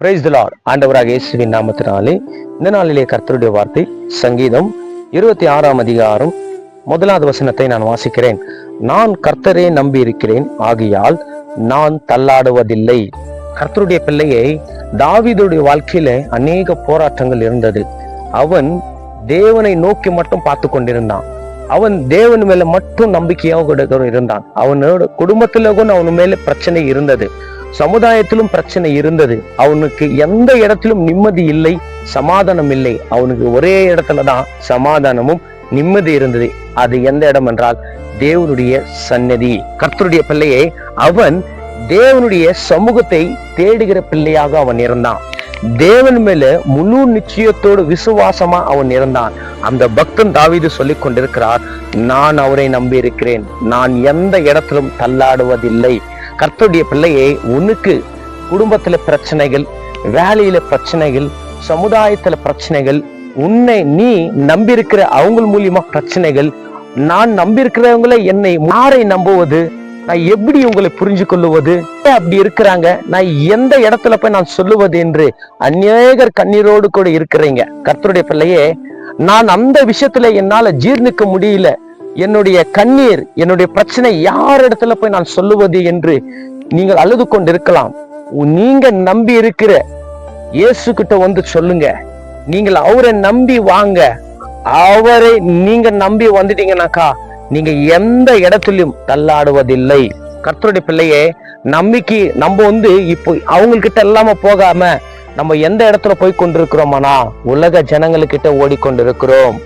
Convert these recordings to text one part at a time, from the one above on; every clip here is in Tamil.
பிரைஸ் திலார் ஆண்டவராக இயேசுவின் நாமத்தினாலே இந்த நாளிலே கர்த்தருடைய வார்த்தை சங்கீதம் இருபத்தி ஆறாம் அதிகாரம் முதலாவது வசனத்தை நான் வாசிக்கிறேன். நான் கர்த்தரே நம்பி இருக்கிறேன் ஆகையால் நான் தள்ளாடுவதில்லை. கர்த்தருடைய பிள்ளையை தாவிதுடைய வாழ்க்கையில அநேக போராட்டங்கள் இருந்தது. அவன் தேவனை நோக்கி மட்டும் பார்த்து கொண்டிருந்தான். அவன் தேவன் மேல மட்டும் நம்பிக்கையாக இருந்தான். அவனோட குடும்பத்துல கூட அவன் மேல பிரச்சனை இருந்தது. சமுதாயத்திலும் பிரச்சனை இருந்தது. அவனுக்கு எந்த இடத்திலும் நிம்மதி இல்லை சமாதானம் இல்லை. அவனுக்கு ஒரே இடத்துலதான் சமாதானமும் நிம்மதி இருந்தது. அது எந்த இடம் என்றால் தேவனுடைய சன்னதி கர்த்தருடைய பிள்ளையை அவன் தேவனுடைய சமூகத்தை தேடுகிற பிள்ளையாக அவன் இருந்தான். தேவன் மேல முழு நிச்சயத்தோடு விசுவாசமா அவன் இருந்தான். அந்த பக்தன் தாவிது சொல்லிக் கொண்டிருக்கிறார் நான் அவரை நம்பி இருக்கிறேன் நான் எந்த இடத்திலும் தள்ளாடுவதில்லை. கர்த்தருடைய பிள்ளையை உனக்கு குடும்பத்துல பிரச்சனைகள் வேலையில பிரச்சனைகள் சமுதாயத்துல பிரச்சனைகள் உன்னை நீ நம்பியிருக்கிற அவங்க மூலியமா பிரச்சனைகள் நான் நம்பியிருக்கிறவங்கள என்னை யாரை நம்புவது? நான் எப்படி உங்களை புரிஞ்சு கொள்ளுவது அப்படி இருக்கிறாங்க? நான் எந்த இடத்துல போய் நான் சொல்லுவது என்று அநேகர் கண்ணீரோடு கூட இருக்கிறீங்க. கர்த்தருடைய பிள்ளையே நான் அந்த விஷயத்துல என்னால ஜீர்ணிக்க முடியல. என்னுடைய கண்ணீர் என்னுடைய பிரச்சனை யார் இடத்துல போய் நான் சொல்லுவது என்று நீங்கள் அழுது கொண்டிருக்கலாம். நீங்க நம்பி இருக்கிற இயேசு கிட்ட வந்து சொல்லுங்க. நீங்கள் அவரை நம்பி வாங்க. அவரை நீங்க நம்பி வந்துட்டீங்கன்னாக்கா நீங்க எந்த இடத்திலும் தள்ளாடுவதில்லை. கர்த்தருடைய பிள்ளையே நம்பிக்கை நம்ம வந்து இப்போ அவங்கக்கிட்ட இல்லாம போகாம நம்ம எந்த இடத்துல போய் கொண்டிருக்கிறோமானா உலக ஜனங்களுக்கிட்ட ஓடிக்கொண்டிருக்கிறோம்.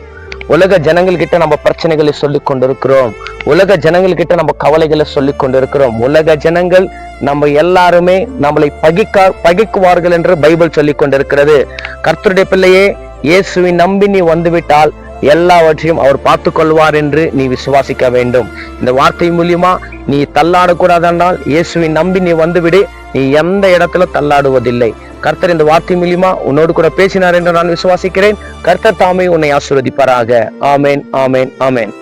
உலக ஜனங்கள்கிட்ட நம்ம பிரச்சனைகளை சொல்லி கொண்டிருக்கிறோம். உலக ஜனங்கள்கிட்ட நம்ம கவலைகளை சொல்லி கொண்டிருக்கிறோம். உலக ஜனங்கள் நம்ம எல்லாருமே நம்மளை பகிக்க பகிக்குவார்கள் என்று பைபிள் சொல்லி கொண்டிருக்கிறது. கர்த்தருடைய பிள்ளையே இயேசுவை நம்பி நீ வந்துவிட்டால் எல்லாவற்றையும் அவர் பார்த்து கொள்வார் என்று நீ விசுவாசிக்க வேண்டும். இந்த வார்த்தை மூலியமா நீ தள்ளாடக்கூடாதென்றால் இயேசுவை நம்பி நீ வந்துவிடு. நீ எந்த இடத்துல தள்ளாடுவதில்லை. கர்த்தர் இந்த வார்த்தை மூலியமா உன்னோடு கூட பேசினார் என்று நான் விசுவாசிக்கிறேன். கர்த்தர் தாமே உன்னை ஆசிர்வதிப்பாராக. ஆமேன் ஆமேன் ஆமேன்.